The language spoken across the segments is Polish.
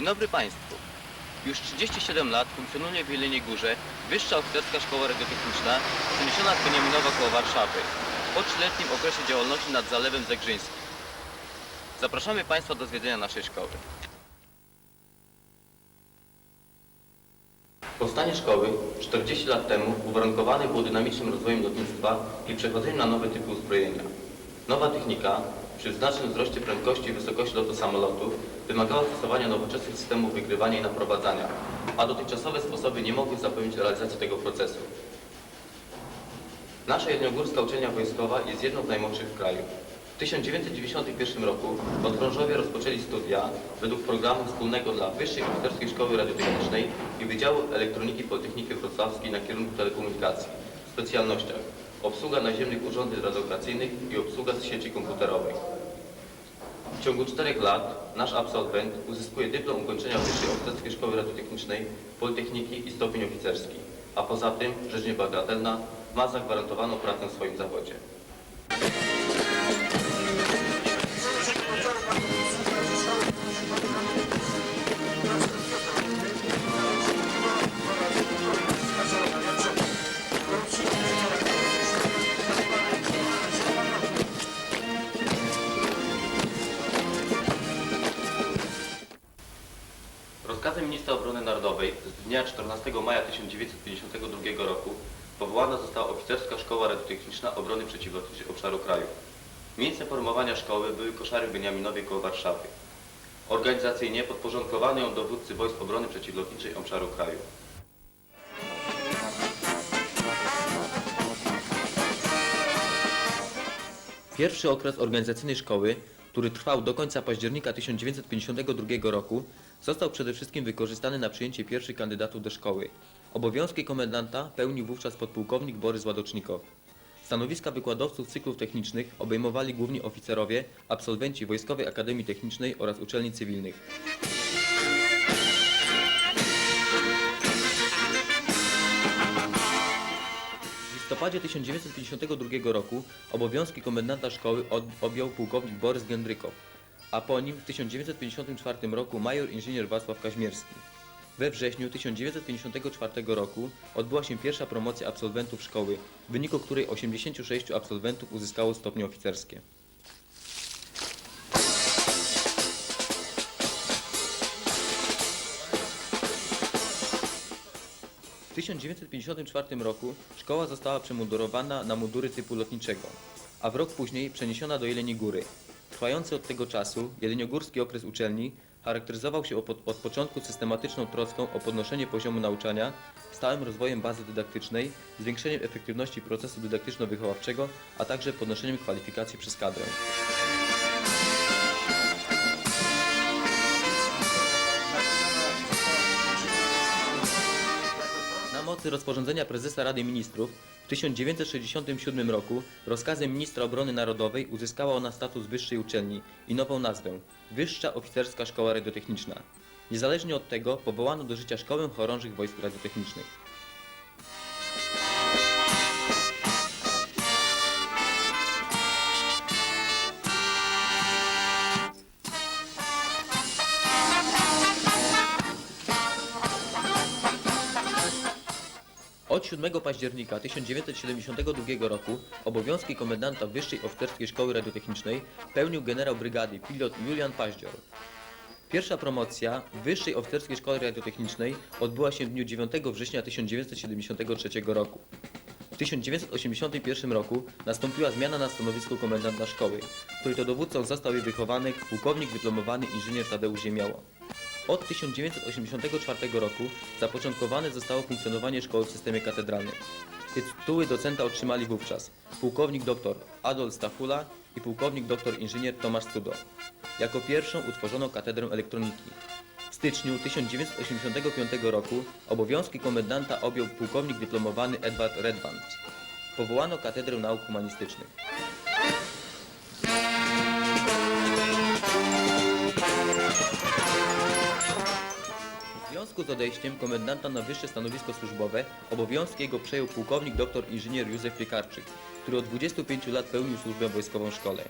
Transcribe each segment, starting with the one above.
Dzień dobry Państwu. Już 37 lat funkcjonuje w Jeleniej Górze Wyższa Oficerska Szkoła Radiotechniczna przeniesiona z Beniaminowa koło Warszawy po trzyletnim okresie działalności nad Zalewem Zegrzyńskim. Zapraszamy Państwa do zwiedzenia naszej szkoły. Powstanie szkoły 40 lat temu uwarunkowane było dynamicznym rozwojem lotnictwa i przechodzeniem na nowe typy uzbrojenia. Nowa technika przy znacznym wzroście prędkości i wysokości lotu samolotów wymagała stosowania nowoczesnych systemów wygrywania i naprowadzania, a dotychczasowe sposoby nie mogły zapewnić realizacji tego procesu. Nasza Jeleniogórska Uczelnia Wojskowa jest jedną z najmłodszych w kraju. W 1991 roku podchorążowie rozpoczęli studia według programu wspólnego dla Wyższej Oficerskiej Szkoły Radiotechnicznej i Wydziału Elektroniki Politechniki Wrocławskiej na kierunku telekomunikacji w specjalnościach obsługa naziemnych urządzeń radiooperacyjnych i obsługa sieci komputerowej. W ciągu czterech lat nasz absolwent uzyskuje dyplom ukończenia Wyższej Oficerskiej Szkoły Radiotechnicznej, Politechniki i stopień oficerski, a poza tym, rzecz niebagatelna, ma zagwarantowaną pracę w swoim zawodzie. Dnia 14 maja 1952 roku powołana została Oficerska Szkoła Radiotechniczna Obrony Przeciwlotniczej Obszaru Kraju. Miejscem formowania szkoły były koszary w Beniaminowie koło Warszawy. Organizacyjnie podporządkowano ją dowódcy Wojsk Obrony Przeciwlotniczej Obszaru Kraju. Pierwszy okres organizacyjny szkoły, który trwał do końca października 1952 roku, został przede wszystkim wykorzystany na przyjęcie pierwszych kandydatów do szkoły. Obowiązki komendanta pełnił wówczas podpułkownik Borys Ładocznikow. Stanowiska wykładowców cyklów technicznych obejmowali głównie oficerowie, absolwenci Wojskowej Akademii Technicznej oraz uczelni cywilnych. Listopadzie 1952 roku obowiązki komendanta szkoły objął pułkownik Borys Gendrykow, a po nim w 1954 roku major inżynier Wacław Kaźmierski. We wrześniu 1954 roku odbyła się pierwsza promocja absolwentów szkoły, w wyniku której 86 absolwentów uzyskało stopnie oficerskie. W 1954 roku szkoła została przemundurowana na mundury typu lotniczego, a w rok później przeniesiona do Jeleniej Góry. Trwający od tego czasu jeleniogórski okres uczelni charakteryzował się od, od początku systematyczną troską o podnoszenie poziomu nauczania, stałym rozwojem bazy dydaktycznej, zwiększeniem efektywności procesu dydaktyczno-wychowawczego, a także podnoszeniem kwalifikacji przez kadrę. Mocy rozporządzenia prezesa Rady Ministrów w 1967 roku rozkazem ministra obrony narodowej uzyskała ona status wyższej uczelni i nową nazwę Wyższa Oficerska Szkoła Radiotechniczna. Niezależnie od tego powołano do życia Szkołę Chorążych Wojsk Radiotechnicznych. 7 października 1972 roku obowiązki komendanta Wyższej Oficerskiej Szkoły Radiotechnicznej pełnił generał brygady pilot Julian Paździor. Pierwsza promocja Wyższej Oficerskiej Szkole Radiotechnicznej odbyła się w dniu 9 września 1973 roku. W 1981 roku nastąpiła zmiana na stanowisku komendanta szkoły, której to dowódcą został jej wychowanek pułkownik dyplomowany inżynier Tadeusz Ziemiało. Od 1984 roku zapoczątkowane zostało funkcjonowanie szkoły w systemie katedralnym. Tytuły docenta otrzymali wówczas pułkownik dr Adolf Stachula i pułkownik dr inżynier Tomasz Studo. Jako pierwszą utworzono katedrę elektroniki. W styczniu 1985 roku obowiązki komendanta objął pułkownik dyplomowany Edward Redband. Powołano katedrę nauk humanistycznych. Związku z odejściem komendanta na wyższe stanowisko służbowe obowiązki jego przejął pułkownik dr inżynier Józef Piekarczyk, który od 25 lat pełnił służbę wojskową w szkole.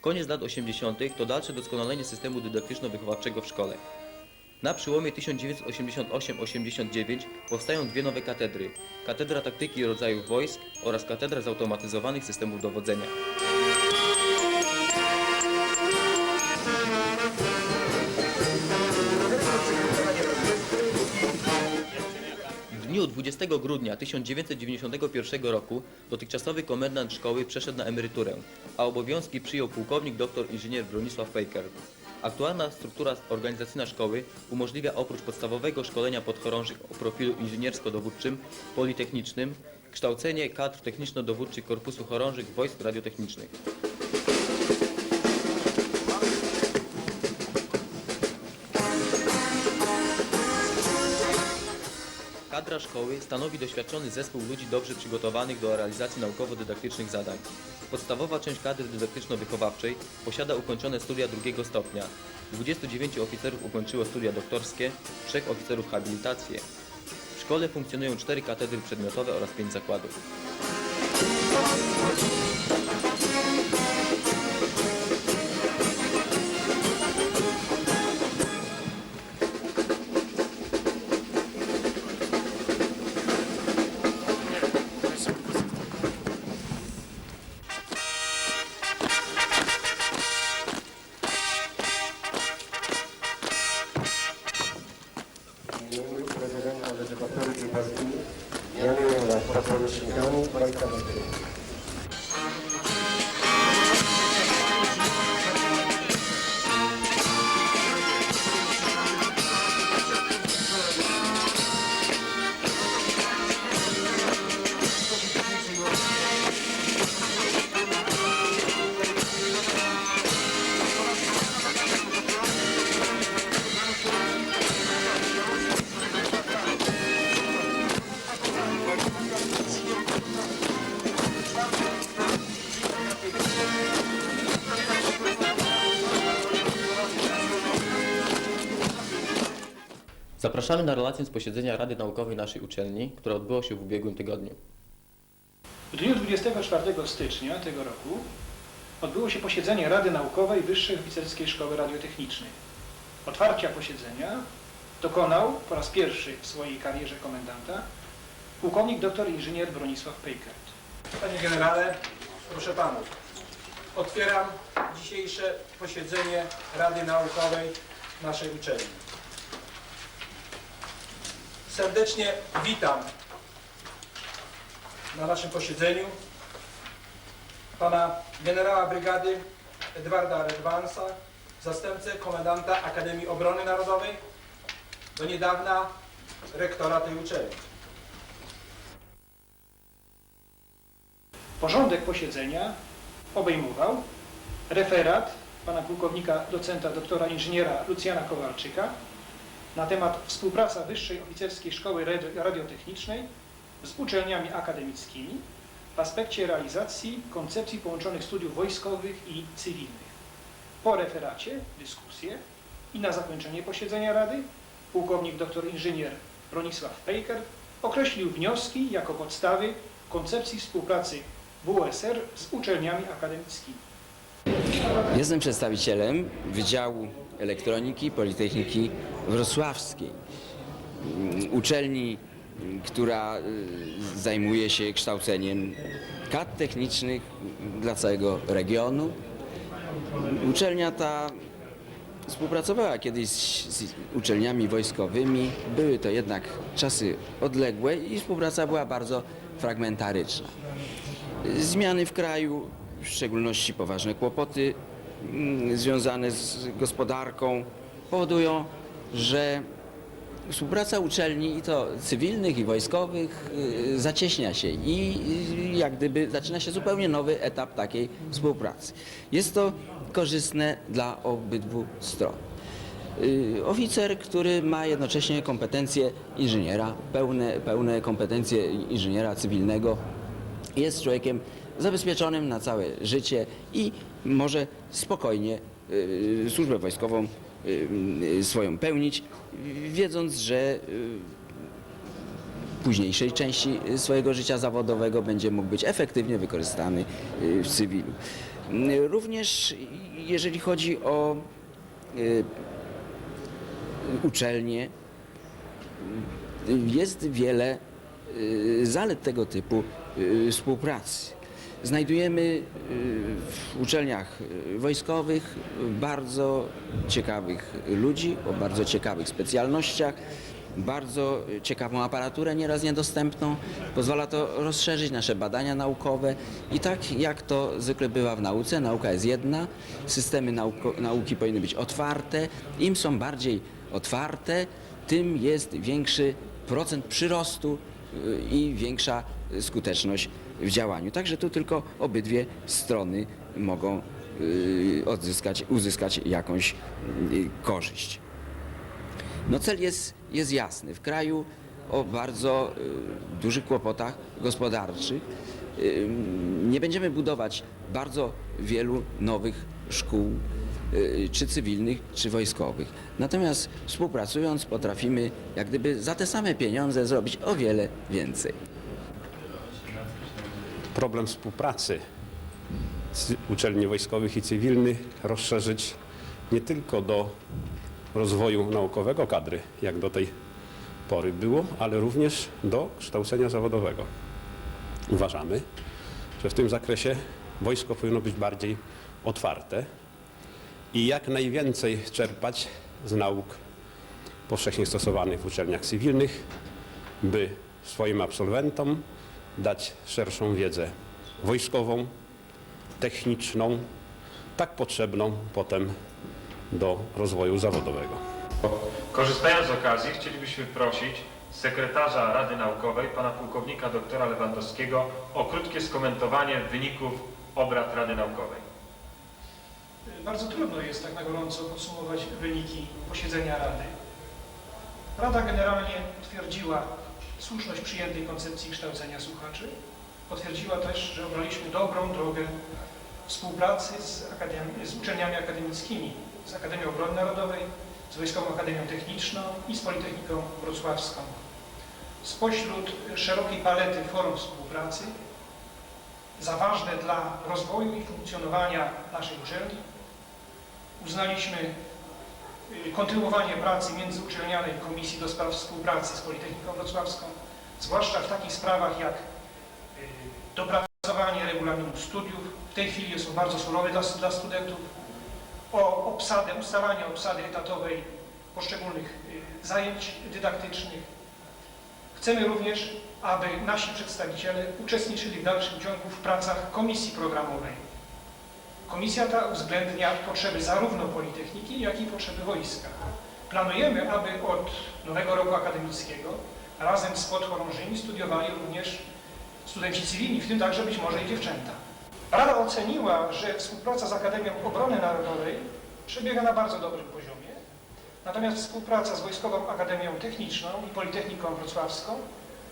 Koniec lat 80. to dalsze doskonalenie systemu dydaktyczno-wychowawczego w szkole. Na przełomie 1988-89 powstają dwie nowe katedry. Katedra taktyki rodzajów wojsk oraz katedra zautomatyzowanych systemów dowodzenia. Dniu 20 grudnia 1991 roku dotychczasowy komendant szkoły przeszedł na emeryturę, a obowiązki przyjął pułkownik dr inżynier Bronisław Pejker. Aktualna struktura organizacyjna szkoły umożliwia oprócz podstawowego szkolenia podchorążych o profilu inżyniersko-dowódczym, politechnicznym, kształcenie kadr techniczno-dowódczych Korpusu Chorążych Wojsk Radiotechnicznych. Kadra szkoły stanowi doświadczony zespół ludzi dobrze przygotowanych do realizacji naukowo-dydaktycznych zadań. Podstawowa część kadry dydaktyczno-wychowawczej posiada ukończone studia drugiego stopnia. 29 oficerów ukończyło studia doktorskie, 3 oficerów habilitację. W szkole funkcjonują 4 katedry przedmiotowe oraz 5 zakładów. Zapraszamy na relację z posiedzenia Rady Naukowej naszej uczelni, które odbyło się w ubiegłym tygodniu. W dniu 24 stycznia tego roku odbyło się posiedzenie Rady Naukowej Wyższej Oficerskiej Szkoły Radiotechnicznej. Otwarcia posiedzenia dokonał po raz pierwszy w swojej karierze komendanta pułkownik dr inżynier Bronisław Pejkert. Panie generale, proszę panów, otwieram dzisiejsze posiedzenie Rady Naukowej naszej uczelni. Serdecznie witam na naszym posiedzeniu pana generała brygady Edwarda Redwansa, zastępcę komendanta Akademii Obrony Narodowej, do niedawna rektora tej uczelni. Porządek posiedzenia obejmował referat pana pułkownika docenta doktora inżyniera Lucjana Kowalczyka na temat współpraca Wyższej Oficerskiej Szkoły Radio- Radiotechnicznej z uczelniami akademickimi w aspekcie realizacji koncepcji połączonych studiów wojskowych i cywilnych. Po referacie dyskusję i na zakończenie posiedzenia Rady pułkownik dr inżynier Bronisław Pejker określił wnioski jako podstawy koncepcji współpracy WSR z uczelniami akademickimi. Jestem przedstawicielem Wydziału Elektroniki Politechniki Wrocławskiej. Mm, Uczelni, mm, która y, zajmuje się kształceniem kadr technicznych dla całego regionu. Uczelnia ta współpracowała kiedyś z uczelniami wojskowymi. Były to jednak czasy odległe i współpraca była bardzo fragmentaryczna. Zmiany w kraju, w szczególności poważne kłopoty mm, związane z gospodarką powodują, że współpraca uczelni i to cywilnych i wojskowych y, zacieśnia się i y, jak gdyby zaczyna się zupełnie nowy etap takiej współpracy. Jest to korzystne dla obydwu stron. Y, Oficer, który ma jednocześnie kompetencje inżyniera, pełne, pełne kompetencje inżyniera cywilnego, jest człowiekiem zabezpieczonym na całe życie i może spokojnie y, służbę wojskową y, y, swoją pełnić, y, wiedząc, że y, późniejszej części swojego życia zawodowego będzie mógł być efektywnie wykorzystany y, w cywilu. Y, Również jeżeli chodzi o y, uczelnie. Jest wiele y, zalet tego typu y, współpracy. Znajdujemy y, w uczelniach y, wojskowych bardzo ciekawych ludzi o bardzo ciekawych specjalnościach, bardzo ciekawą aparaturę nieraz niedostępną. Pozwala to rozszerzyć nasze badania naukowe i tak jak to zwykle bywa w nauce, nauka jest jedna, systemy nauko, nauki powinny być otwarte. Im są bardziej otwarte, tym jest większy procent przyrostu y, i większa skuteczność w działaniu. Także tu tylko obydwie strony mogą y, odzyskać, uzyskać jakąś y, korzyść. No cel jest, jest jasny. W kraju o bardzo y, dużych kłopotach gospodarczych nie będziemy budować bardzo wielu nowych szkół, czy cywilnych, czy wojskowych. Natomiast współpracując potrafimy jak gdyby za te same pieniądze zrobić o wiele więcej. Problem współpracy uczelni wojskowych i cywilnych rozszerzyć nie tylko do rozwoju naukowego kadry, jak do tej pory było, ale również do kształcenia zawodowego. Uważamy, że w tym zakresie wojsko powinno być bardziej otwarte i jak najwięcej czerpać z nauk powszechnie stosowanych w uczelniach cywilnych, by swoim absolwentom dać szerszą wiedzę wojskową, techniczną, tak potrzebną potem do rozwoju zawodowego. Korzystając z okazji, chcielibyśmy prosić sekretarza Rady Naukowej, pana pułkownika doktora Lewandowskiego o krótkie skomentowanie wyników obrad Rady Naukowej. Bardzo trudno jest tak na gorąco podsumować wyniki posiedzenia Rady. Rada generalnie potwierdziła słuszność przyjętej koncepcji kształcenia słuchaczy. Potwierdziła też, że obraliśmy dobrą drogę współpracy z, z uczelniami akademickimi, z Akademią Obrony Narodowej, z Wojskową Akademią Techniczną i z Politechniką Wrocławską. Spośród szerokiej palety form współpracy za ważne dla rozwoju i funkcjonowania naszej uczelni uznaliśmy kontynuowanie pracy międzyuczelnianej Komisji do Spraw Współpracy z Politechniką Wrocławską, zwłaszcza w takich sprawach jak y, dopracowanie regulaminu studiów, w tej chwili są bardzo surowe dla, dla studentów, o obsadę, ustalanie obsady etatowej poszczególnych y, zajęć dydaktycznych. Chcemy również, aby nasi przedstawiciele uczestniczyli w dalszym ciągu w pracach komisji programowej. Komisja ta uwzględnia potrzeby zarówno Politechniki, jak i potrzeby wojska. Planujemy, aby od nowego roku akademickiego razem z podchorążymi studiowali również studenci cywilni, w tym także być może i dziewczęta. Rada oceniła, że współpraca z Akademią Obrony Narodowej przebiega na bardzo dobrym poziomie, natomiast współpraca z Wojskową Akademią Techniczną i Politechniką Wrocławską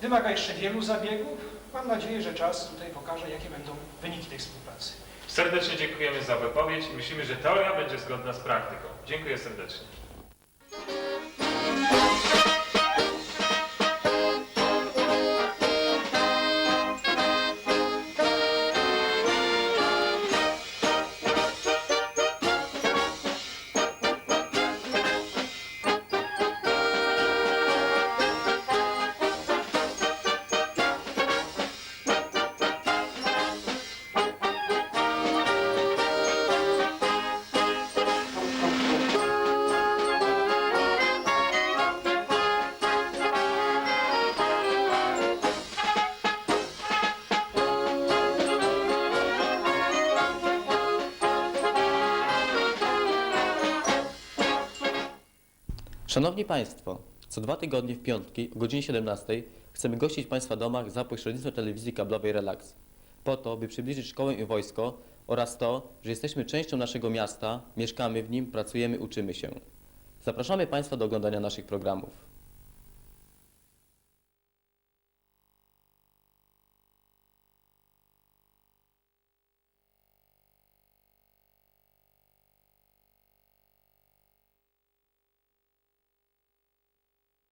wymaga jeszcze wielu zabiegów. Mam nadzieję, że czas tutaj pokaże, jakie będą wyniki tej współpracy. Serdecznie dziękujemy za wypowiedź i myślimy, że teoria będzie zgodna z praktyką. Dziękuję serdecznie. Szanowni Państwo, co dwa tygodnie w piątki o godzinie 17 chcemy gościć Państwa domach za pośrednictwem telewizji kablowej Relax. Po to, by przybliżyć szkołę i wojsko oraz to, że jesteśmy częścią naszego miasta, mieszkamy w nim, pracujemy, uczymy się. Zapraszamy Państwa do oglądania naszych programów.